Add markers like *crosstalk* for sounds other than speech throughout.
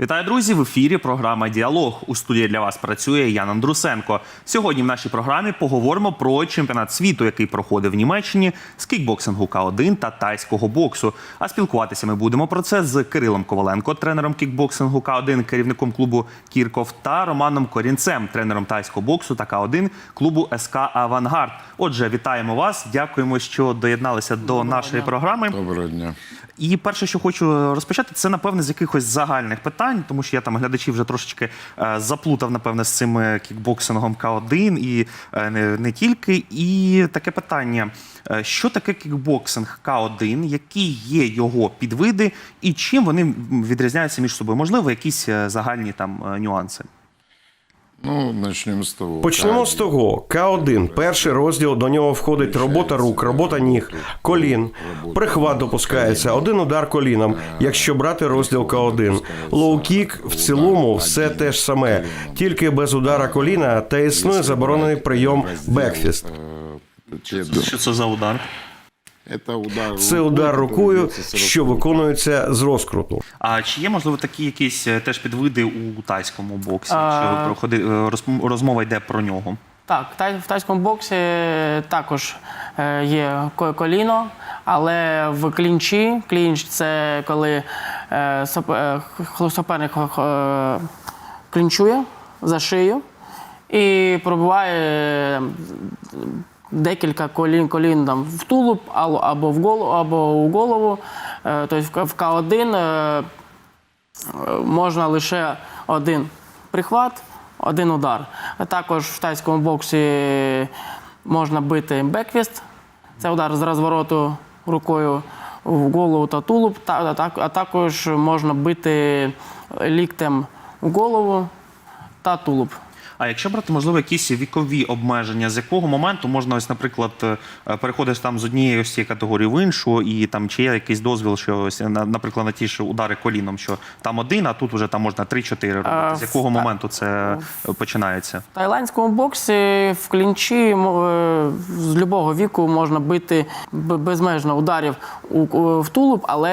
Вітаю, друзі! В ефірі програма Діалог. У студії для вас працює Ян Андрусенко. Сьогодні в нашій програмі поговоримо про чемпіонат світу, який проходив в Німеччині з кікбоксингу К1 та тайського боксу. А спілкуватися ми будемо про це з Кирилом Коваленко, тренером кікбоксингу К1, керівником клубу Кірков, та Романом Корінцем, тренером тайського боксу та К1 клубу СК Авангард. Отже, вітаємо вас. Дякуємо, що доєдналися до нашої програми. Доброго дня. І перше, що хочу розпочати, це напевне з якихось загальних питань, тому що я там глядачів вже трошечки е, заплутав, напевне, з цим е, кікбоксингом К1 і е, не, не тільки. І таке питання: Е, що таке кікбоксинг К1, які є його підвиди, і чим вони відрізняються між собою? Можливо, якісь е, загальні там е, нюанси. Ну, начнемо з того. Почнемо з того. К1. Перший розділ до нього входить робота рук, робота ніг, колін. Прихват допускається, один удар коліном, якщо брати розділ К1. Лоу-кік в цілому все те ж саме, тільки без удара коліна та існує заборонений прийом бекфіст. Що це за удар? Це удар, Це удар рукою, що виконується з розкруту. А чи є можливо такі якісь е, теж підвиди у тайському боксі? А- Чи проходи, е, розмова йде про нього? Так, в тай- в тайському боксі також е, є коліно, але в клінчі, клінч це коли суперник клінчує за шию і пробиває е, декілька колін, колін там, в тулуб або- в голову, або у голову. Е, Тобто в К- в К1 е, можна лише один прихват, один удар. Також в тайському боксі можна бити беквіст, це удар з розвороту рукою в голову та тулуб, а також можна бити ліктем в голову та тулуб. А якщо брати, можливо, якісь вікові обмеження, з якого моменту можна, ось, наприклад, е, переходиш там з однієї ось цієї категорії в іншу, і там чи є якийсь дозвіл, що ось, на- наприклад, на ті ж удари коліном, що там один, а тут вже там можна 3-4 робити. А, З якого в- моменту це починається? В тайландському боксі в клінчі е, з любого віку можна бити безмежно ударів в тулуб, але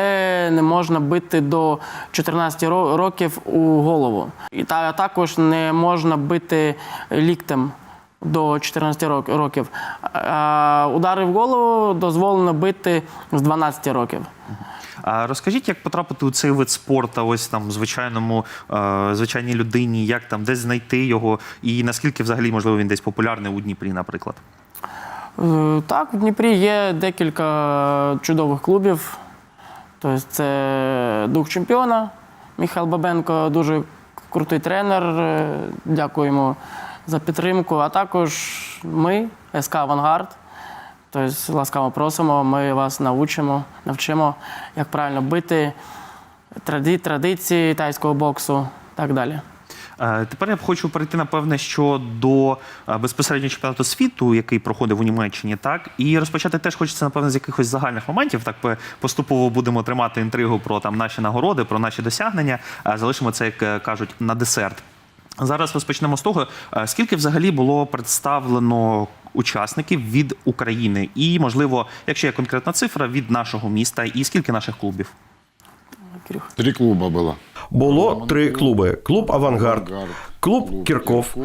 не можна бити до 14 років у голову. І та, також не можна бити ліктем до 14 років. А удари в голову дозволено бити з 12 років. А розкажіть, як потрапити у цей вид спорту, ось там звичайному е, звичайній людині, як там десь знайти його, і наскільки взагалі можливо він десь популярний у Дніпрі, наприклад? Е, Так, в Дніпрі є декілька чудових клубів. Тобто це дух чемпіона Михайло Бабенко, дуже крутий тренер. е, Дякуємо за підтримку. А також ми, СК Авангард. Тобто ласкаво просимо, ми вас навчимо, навчимо, як правильно бити, традиції тайського боксу і так далі. Е, Тепер я б хочу перейти, напевне, що до е, безпосередньо чемпіонату світу, який проходив у Німеччині, так і розпочати теж хочеться, напевне, з якихось загальних моментів. Так поступово будемо тримати інтригу про там наші нагороди, про наші досягнення. Е, Залишимо це, як кажуть, на десерт. Зараз розпочнемо з того, скільки взагалі було представлено учасників від України, і можливо, якщо є конкретна цифра, від нашого міста, і скільки наших клубів. Три клуба було. Було три клуби: клуб Авангард, клуб Кірков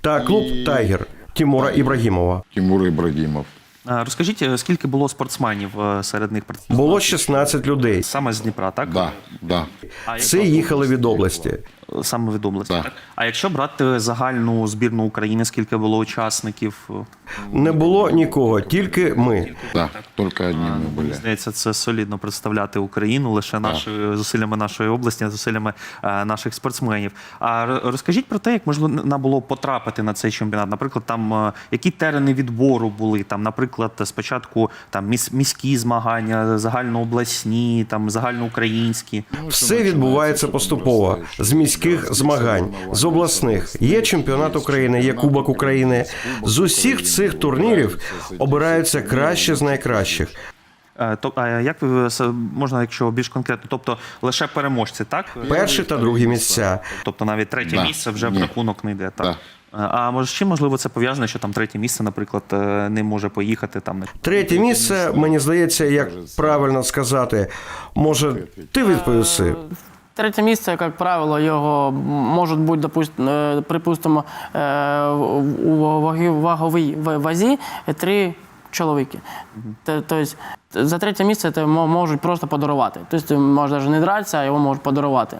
та клуб Тайгер Тімура Ібрагімова. Тимур Ібрагімов. Розкажіть, е, скільки було спортсменів е, серед них працівників? Було 16 людей. саме з Дніпра, так? Да, да. Це Всі їхали від області. Саме від. Так. Так. А якщо брати загальну збірну України, скільки було учасників? Не було нікого, тільки ми. Да, тільки одні ми були. Здається, це солідно представляти Україну лише нашою зусиллями нашої області, зусиллями е, наших спортсменів. А розкажіть про те, як можна було потрапити на цей чемпіонат. Наприклад, там е, які терени відбору були? Там, наприклад, спочатку там міські змагання, загальнообласні, там загальноукраїнські. Все відбувається поступово з міських змагань, з обласних. Є чемпіонат України, є Кубок України. З усіх цих турнірів обираються краще з найкращих. Е, То а як ви можна, якщо більш конкретно, тобто лише переможці, так? Перші та другі місця. Тобто навіть третє Да. місце вже в рахунок не йде. Так? Да. Е, А може, з чим можливо це пов'язано, що там третє місце, наприклад, е, не може поїхати там. Третє місце, мені здається, як правильно сказати. Може, ти відповіси? Третє місце, як правило, його можуть бути, е, припустимо, е, у ваговій вазі три чоловіки. Тобто за третє місце це можуть просто подарувати. Тобто ти можеш навіть не дратися, а його можуть подарувати.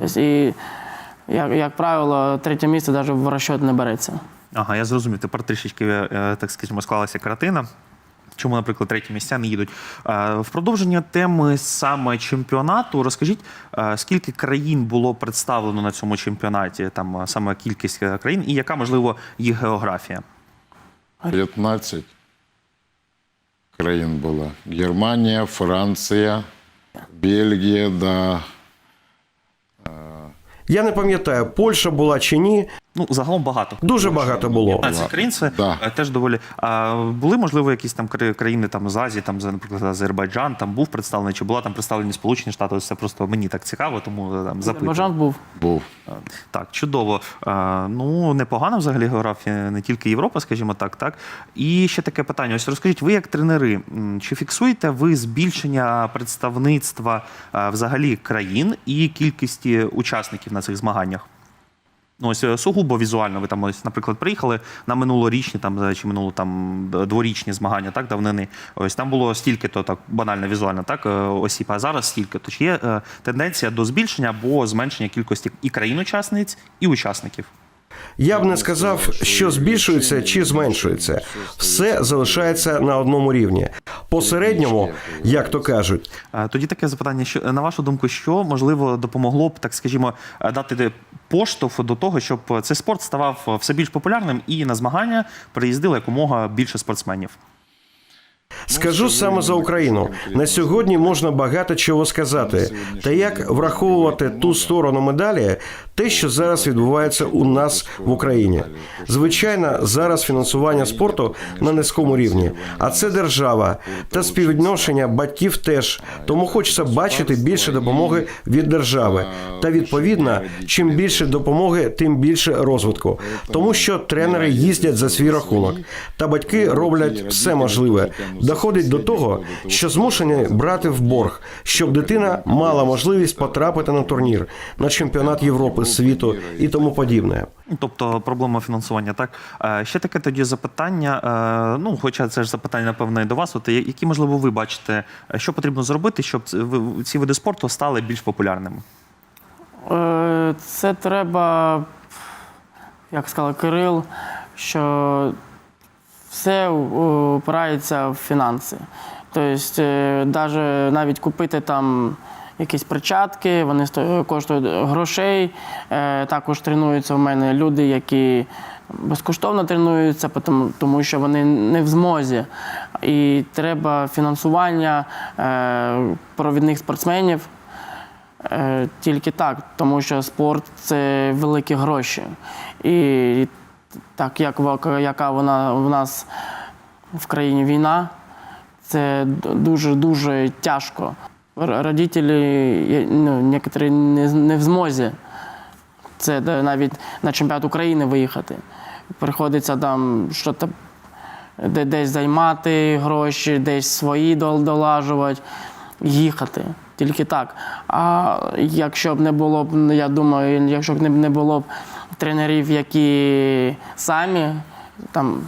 Тобто, і, як, як правило, третє місце навіть в розчет не береться. Ага, я зрозумів. Тепер трішечки, е, так скажімо, склалася картина. Чому, наприклад, треті місця не їдуть? В продовження теми саме чемпіонату, розкажіть, скільки країн було представлено на цьому чемпіонаті, там саме кількість е, країн, і яка, можливо, їх географія? 15 країн було. Германія, Франція, Бельгія, да. Я не пам'ятаю, Польща була чи ні. Ну, загалом багато. Дуже багато було. 15 країн це Да. е, теж доволі. А були, можливо, якісь там кра- країни там з Азії, там, за, наприклад, Азербайджан, там був представлений, чи була там представлені Сполучені Штати? Ось Це просто мені так цікаво, тому е, там запитую. Бажан був. Був. Е, Так, чудово. Е, Ну, непогана взагалі географія, не тільки Європа, скажімо так, так. І ще таке питання. Ось розкажіть, ви як тренери, чи фіксуєте ви збільшення представництва е, взагалі країн і кількості учасників на цих змаганнях? Ну, ось е, сугубо візуально. Ви там, ось, наприклад, приїхали на минулорічні там чи минуло там дворічні змагання, так давнини. Ось там було стільки, то так банально візуально, так е, осіб, а зараз стільки. То чи є е, тенденція до збільшення або зменшення кількості і країн-учасниць, і учасників? Я б не сказав, що збільшується чи зменшується. Все залишається на одному рівні. По середньому, як то кажуть, Е, Тоді таке запитання: що на вашу думку, що можливо допомогло б, так скажімо, е, дати поштовх до того, щоб цей спорт ставав все більш популярним і на змагання приїздило якомога більше спортсменів? Скажу саме за Україну. На сьогодні можна багато чого сказати. Та як враховувати ту сторону медалі, те, що зараз відбувається у нас в Україні. Звичайно, зараз фінансування спорту на низькому рівні, а це держава та співвідношення батьків теж. Тому хочеться бачити більше допомоги від держави. Та відповідно, чим більше допомоги, тим більше розвитку. Тому що тренери їздять за свій рахунок, та батьки роблять все можливе. Доходить до того, що змушені брати в борг, щоб дитина мала можливість потрапити на турнір, на чемпіонат Європи, світу і тому подібне. Тобто проблема фінансування, так Е, ще таке тоді запитання. е, Ну, хоча це ж запитання, напевно, і до вас. От які можливо ви бачите, е, що потрібно зробити, щоб ці види спорту стали більш популярними? Це треба, як сказав Кирил, що все опирається в фінанси. Тобто, навіть навіть купити там якісь перчатки, вони коштують грошей. Е, Також тренуються в мене люди, які безкоштовно тренуються, тому- що вони не в змозі. І треба фінансування е, провідних спортсменів. Е, Тільки так, тому що спорт це великі гроші. І так як яка вона в нас в країні війна, це дуже дуже тяжко. Родителі ну, некоторі не, не в змозі. Це навіть на чемпіонат України виїхати. Приходиться там щось де, десь займати гроші, десь свої долажувати, їхати. Тільки так. А якщо б не було б, я думаю, якщо б не було б тренерів, які самі там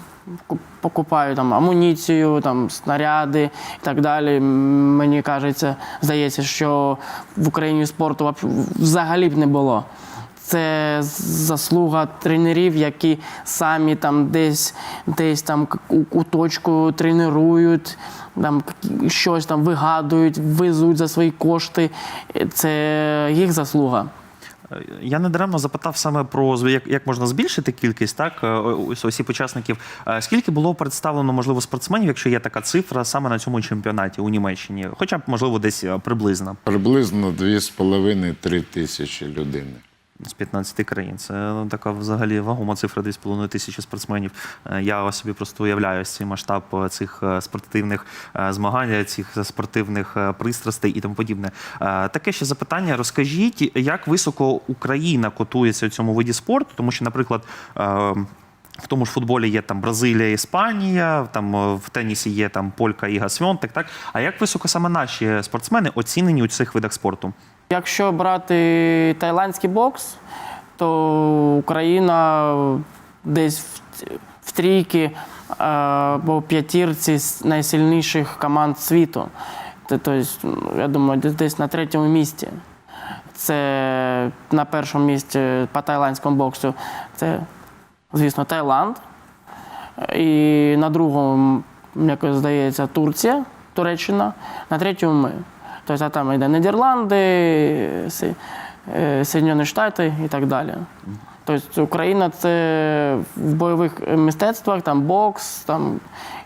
ку- покупають там амуніцію, там снаряди і так далі. Мені кажеться, здається, що в Україні спорту взагалі б не було. Це заслуга тренерів, які самі там десь, десь там у куточку тренують, там щось там вигадують, везуть за свої кошти. Це їх заслуга. Е, Я недаремно запитав саме про як, як можна збільшити кількість так е, осіб учасників. Е, Скільки було представлено можливо спортсменів, якщо є така цифра саме на цьому чемпіонаті у Німеччині, хоча б можливо десь приблизно Приблизно 2,5-3 тисячі людини. З 15 країн. Це ну, така взагалі вагома цифра 2,5 тисячі спортсменів. Е, Я собі просто уявляю цей масштаб е, цих е, спортивних е, змагань, цих спортивних пристрастей і тому подібне. Таке ще запитання. Розкажіть, як високо Україна котується у цьому виді спорту, тому що, наприклад. В тому ж футболі є там Бразилія, Іспанія, там в тенісі є там Полька і Гасвьонтик. Так а як високо саме наші спортсмени оцінені у цих видах спорту? Якщо брати тайландський бокс, то Україна десь в, в трійки е, або п'ятірці з найсильніших команд світу. Тобто, я думаю, десь- на третьому місці. Це на першому місці по тайландському боксу. Це, звісно, Таїланд. І на другому, як здається, Турція, Туреччина, на третьому ми. Тобто а там йде Нідерланди, Си- е, Штати і так далі. Тобто Україна це в бойових мистецтвах, там бокс там,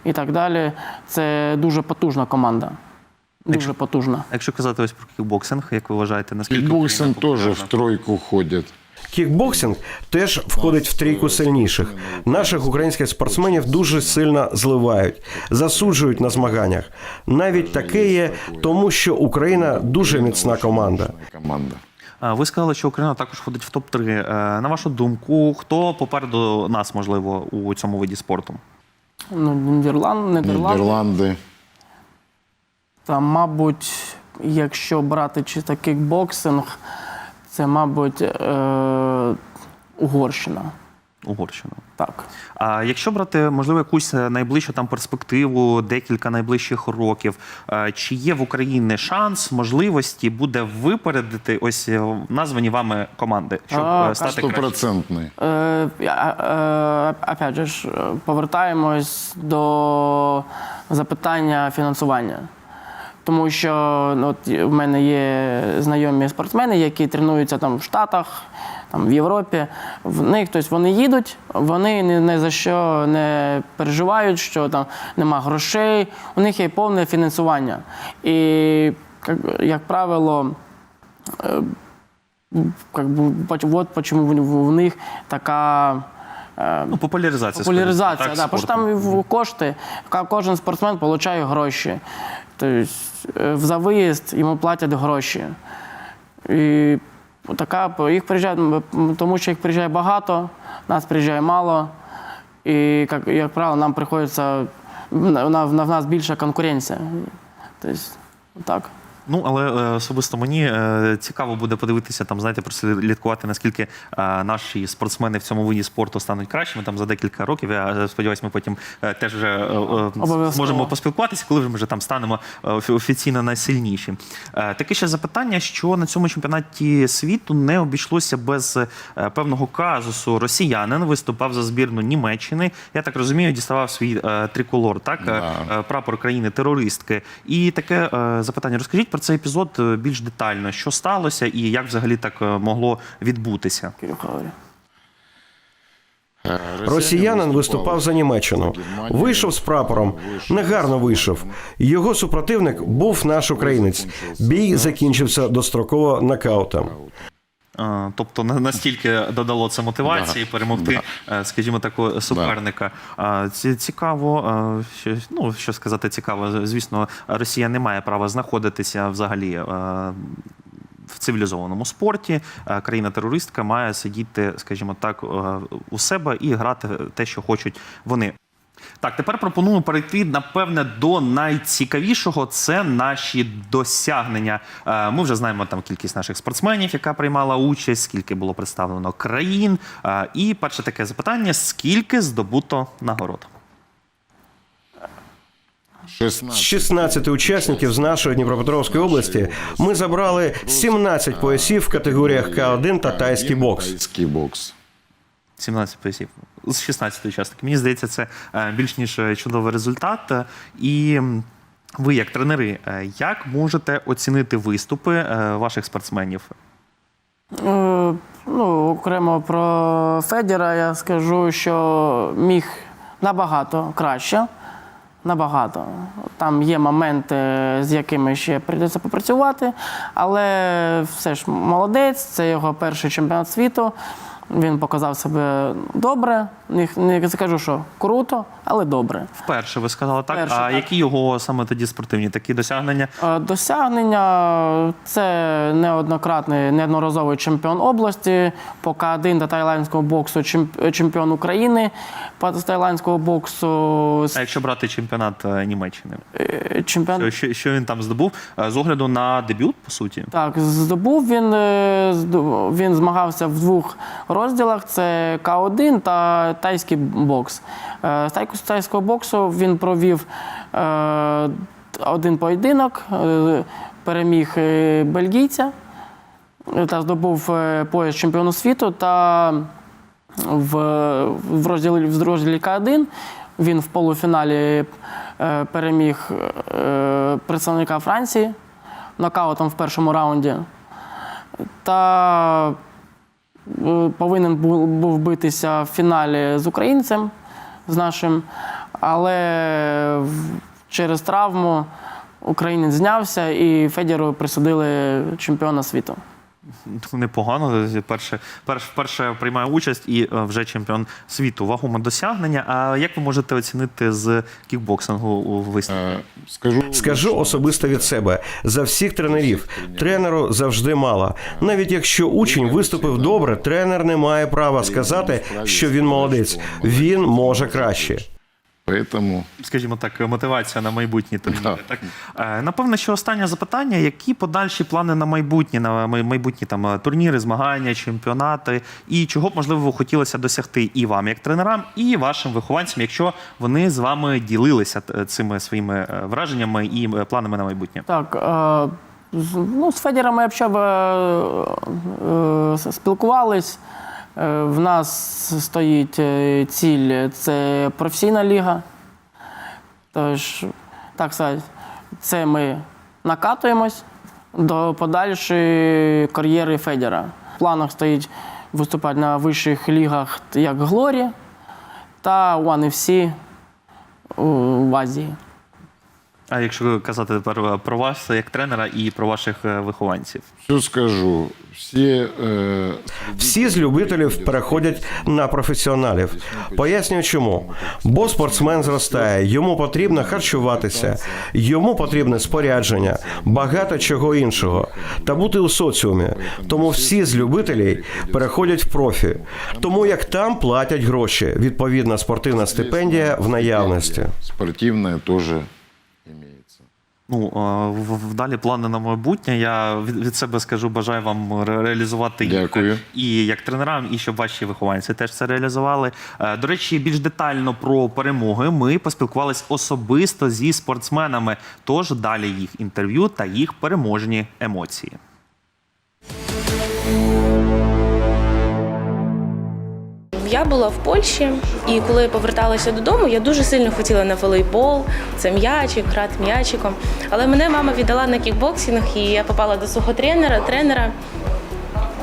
і так далі. Це дуже потужна команда. Дуже потужна. Якщо казати ось про кікбоксинг, як ви вважаєте, наскільки Кікбоксинг теж в тройку ходит. Кікбоксинг теж входить в трійку сильніших. Наших українських спортсменів дуже сильно зливають, засуджують на змаганнях. Навіть таке є, тому що Україна дуже міцна команда. Ви сказали, що Україна також входить в топ-3. Е, На вашу думку, хто попереду нас, можливо, у цьому виді спорту? Ну, Нідерланд, Нідерланди. Нидерланды. Та, мабуть, якщо брати чисто кікбоксинг, це, мабуть, е- Угорщина. Угорщина. Так. А якщо брати, можливо, якусь е, найближчу там перспективу, декілька найближчих років, е, чи є в Україні шанс, можливості буде випередити ось названі вами команди, щоб А, стати. Е, е, опять же, ж, повертаємось до запитання фінансування. Тому що ну, от в мене є знайомі спортсмени, які тренуються там в Штатах, там, в Європі. В них тобто, вони їдуть, вони ні, ні за що не переживають, що там нема грошей, у них є повне фінансування. І, як, як правило, как бы, поч- вот почему в, них така. е, Ну, популяризація. Популяризація, скажімо да, так, бо що там в- кошти, кожен спортсмен отримує гроші. Тобто за виїзд йому платять гроші. І така, їх приїжджає, тому що їх приїжджає багато, нас приїжджає мало. І, як, як правило, нам приходиться, в нас більша конкуренція. Тобто, так. Ну, але е, особисто мені е, цікаво буде подивитися, там, знаєте, прослідкувати, наскільки е, наші спортсмени в цьому виді спорту стануть кращими там за декілька років. Я сподіваюся, ми потім е, теж вже е, е, зможемо поспілкуватися, коли вже ми вже там станемо офіційно найсильніші. Е, Таке ще запитання, що на цьому чемпіонаті світу не обійшлося без е, певного казусу. Росіянин виступав за збірну Німеччини. Я так розумію, діставав свій е, триколор, так е, прапор країни-терористки. І таке е, запитання: розкажіть про цей епізод е, більш детально, що сталося і як взагалі так е, могло відбутися. Кирюха. Росіянин виступав за Німеччину. Вийшов з прапором. Негарно вийшов. Його супротивник був наш українець. Бій закінчився достроково нокаутом. Е, Тобто настільки додало це мотивації перемогти, е, скажімо, такого суперника. Ці- Цікаво, е, що, ну що сказати, цікаво. Звісно, Росія не має права знаходитися взагалі. В цивілізованому спорті країна-терористка має сидіти, скажімо так, у себе і грати те, що хочуть вони. Так, тепер пропоную перейти напевне до найцікавішого. Це наші досягнення. Е, Ми вже знаємо там кількість наших спортсменів, яка приймала участь, скільки було представлено країн. Е, І перше таке запитання: скільки здобуто нагород? 16. 16 учасників з нашої Дніпропетровської області ми забрали 17 поясів в категоріях К1 та тайський бокс. Тайский бокс. 17 поясів з 16 учасників. Мені здається, це е, більш ніж е, чудовий результат. Е, І ви, як тренери, як можете оцінити виступи ваших спортсменів? Ну, окремо про Федіра я скажу, що міг набагато краще. Набагато. Там є моменти, з якими ще прийдеться попрацювати, але все ж молодець, це його перший чемпіонат світу. Він показав себе добре. Не, не скажу, що круто, але добре. Вперше ви сказали так. Вперше, а так. які його саме тоді спортивні такі досягнення? Е, Досягнення це неоднократний неодноразовий чемпіон області, по К1 та тайландського боксу чемпіон України по тайландського боксу, А якщо брати чемпіонат е, Німеччини, е, чемпіон що, що, він там здобув з огляду на дебют, по суті? Так, здобув він, він змагався в двох розділах: це К1 та тайський бокс. Е, З тайського боксу він провів е, один поєдинок, е, переміг бельгійця та здобув пояс чемпіону світу. Та в, в, розділі, в розділі К1 він в полуфіналі переміг представника Франції нокаутом в першому раунді. Та повинен був, битися в фіналі з українцем, з нашим, але через травму українець знявся і Федіру присудили чемпіона світу. *laughs* Непогано. Перше, перш, вперше приймає участь і е, вже чемпіон світу. Вагоме досягнення. А як ви можете оцінити з кікбоксингу у висновку? Е, Скажу, Скажу особисто від себе за всіх тренерів. Тренеру завжди мало. Навіть якщо учень виступив добре, тренер не має права сказати, що він молодець. Він може краще. Поэтому скажімо так, мотивація на майбутнє турніри. Да. Так Е, напевно, що останнє запитання: які подальші плани на майбутнє, на майбутні там е, турніри, змагання, чемпіонати, і чого б можливо хотілося досягти і вам, як тренерам, і вашим вихованцям, якщо вони з вами ділилися е, цими своїми враженнями і планами на майбутнє? Так, е, з- ну, з Федіром ми взагалі е, е, спілкувались. Е, В нас стоїть е, ціль це професійна ліга. Тож, так сказати, це ми накатуємось до подальшої кар'єри Федіра. В планах стоїть виступати на вищих лігах, як Глорі та One FC у Азії. А якщо казати тепер про вас як тренера і про ваших е, вихованців? все скажу. Всі, е, Всі з любителів переходять на професіоналів. Пояснюю чому. Бо спортсмен зростає, йому потрібно харчуватися, йому потрібне спорядження, багато чого іншого та бути у соціумі. Тому всі з любителів переходять в профі. Тому як там платять гроші, відповідна спортивна стипендія в наявності. спортивне теж. Ну, вдалі плани на майбутнє. Я від, себе скажу, бажаю вам ре- реалізувати їх Дякую. і як тренерам, і щоб ваші вихованці теж це реалізували. Е, До речі, більш детально про перемоги ми поспілкувалися особисто зі спортсменами. Тож далі їх інтерв'ю та їх переможні емоції. Я була в Польщі, і коли я поверталася додому, я дуже сильно хотіла на волейбол, це м'ячик, грати м'ячиком. Але мене мама віддала на кікбоксинг, і я попала до свого тренера, тренера.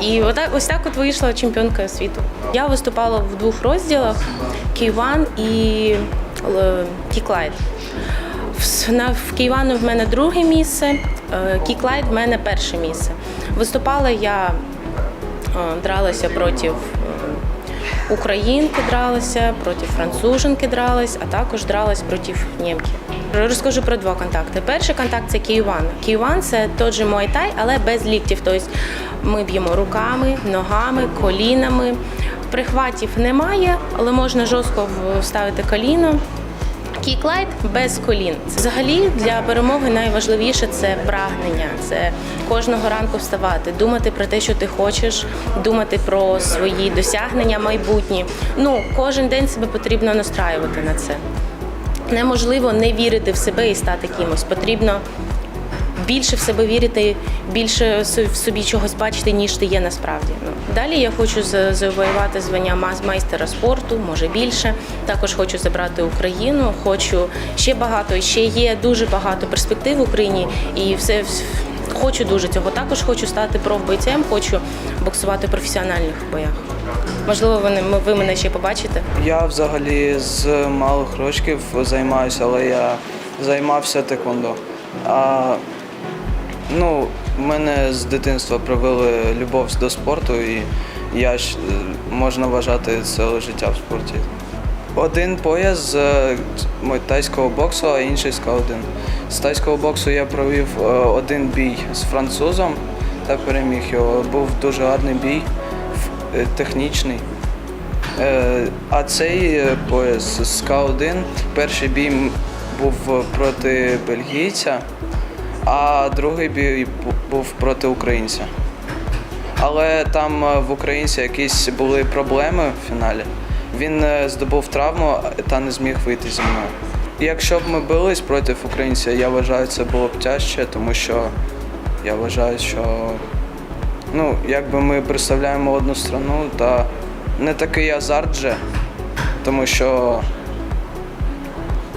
І отак, ось так от вийшла чемпіонка світу. Я виступала в двох розділах: Київан і е, Кіклайд. В, Київану в мене друге місце, е, Кіклайд в мене перше місце. Виступала я, е, дралася проти українки дралися, проти француженки дрались, а також дрались проти німки. Розкажу про два контакти. Перший контакт це кіюван. Кіюван це той же муайтай, але без ліктів. Тобто ми б'ємо руками, ногами, колінами. Прихватів немає, але можна жорстко вставити коліно. Кіклайт без колін. Взагалі для перемоги найважливіше це прагнення. Це кожного ранку вставати, думати про те, що ти хочеш, думати про свої досягнення майбутні. Ну, кожен день себе потрібно настраювати на це. Неможливо не вірити в себе і стати кимось. Потрібно більше в себе вірити, більше в собі чогось бачити, ніж ти є насправді. Ну далі я хочу за- завоювати звання майстера спорту, може більше. Також хочу забрати Україну. Хочу ще багато, ще є дуже багато перспектив в Україні, і все хочу дуже цього. Також хочу стати профбойцем, хочу боксувати в професіональних боях. Можливо, ви, ви мене ще побачите. Я взагалі з малих років займаюся, але я займався теквондо. Ну, мене з дитинства привели любов до спорту, і я е, можна вважати ціле життя в спорті. Один пояс з е, тайського боксу, а інший з К1. З тайського боксу я провів е, один бій з французом та переміг його. Був дуже гарний бій, технічний. А цей пояс з К1, перший бій був проти бельгійця, а другий бій був проти українця. Але там е, в українця якісь були проблеми в фіналі. Він е, здобув травму та не зміг вийти зі мною. Якщо б ми бились проти українця, я вважаю, це було б тяжче, тому що я вважаю, що ну, якби ми представляємо одну страну, та не такий азарт же, тому що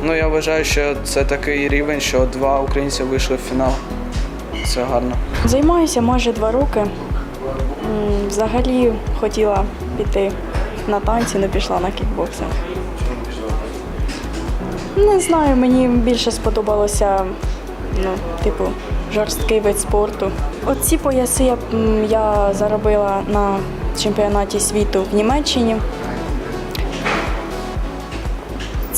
ну, я вважаю, що це такий рівень, що два українці вийшли в фінал. Це гарно. Займаюся майже два роки. Взагалі хотіла піти на танці, але пішла на кікбоксинг. Не знаю, мені більше сподобалося, ну, типу, жорсткий вид спорту. Оці пояси я, я заробила на чемпіонаті світу в Німеччині.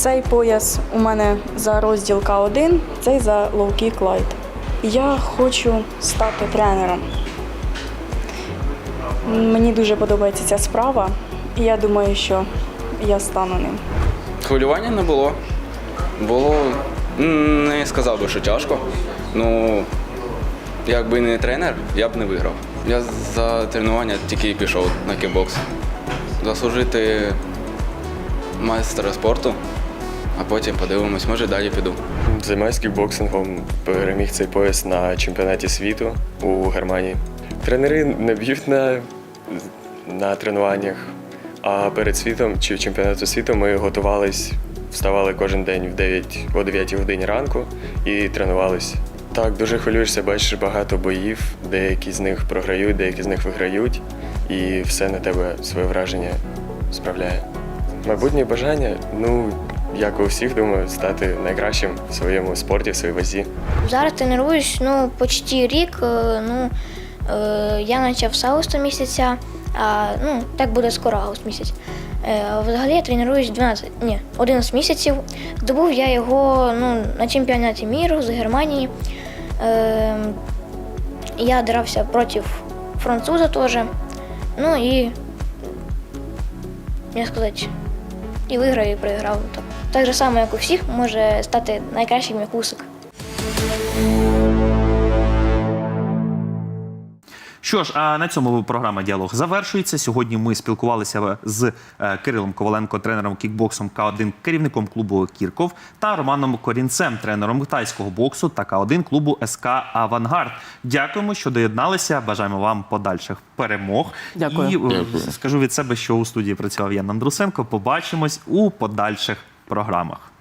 Цей пояс у мене за розділ К1, цей за лоу-кік лайт. Я хочу стати тренером. Мені дуже подобається ця справа, і я думаю, що я стану ним. Хвилювання не було. Було не сказав би, що тяжко. Ну, якби не тренер, я б не виграв. Я за тренування тільки і пішов на кікбокс. Заслужити майстра спорту, а потім подивимось, може далі піду. Займаюсь кікбоксингом, переміг цей пояс на чемпіонаті світу у Германії. Тренери не б'ють на, на тренуваннях, а перед світом чи чемпіонатом світу ми готувались, вставали кожен день в 9, о 9 годині ранку і тренувались. Так, дуже хвилюєшся, бачиш багато боїв, деякі з них програють, деякі з них виграють, і все на тебе своє враження справляє. Майбутнє бажання, ну, як у всіх, думаю, стати найкращим в своєму спорті, в своїй вазі. Зараз тренуюсь ну, почти рік. Е, Ну, е, я почав з августа місяця, а ну, так буде скоро август місяць. Е, Взагалі я тренуюсь 12, ні, 11 місяців. Здобув я його ну, на чемпіонаті міру з Германії. Я дрався проти француза теж. Ну і, як сказати, і виграв, і проіграв. Так, же само, як у всіх, може стати найкращим як Усик. Що ж, а на цьому програма діалог завершується. Сьогодні ми спілкувалися з е, Кирилом Коваленко, тренером кікбоксом К1, керівником клубу Кірков, та Романом Корінцем, тренером тайського боксу та К1 клубу СК Авангард. Дякуємо, що доєдналися. Бажаємо вам подальших перемог. Дякую. І е, Дякую. скажу від себе, що у студії працював Ян Андрусенко. Побачимось у подальших програмах.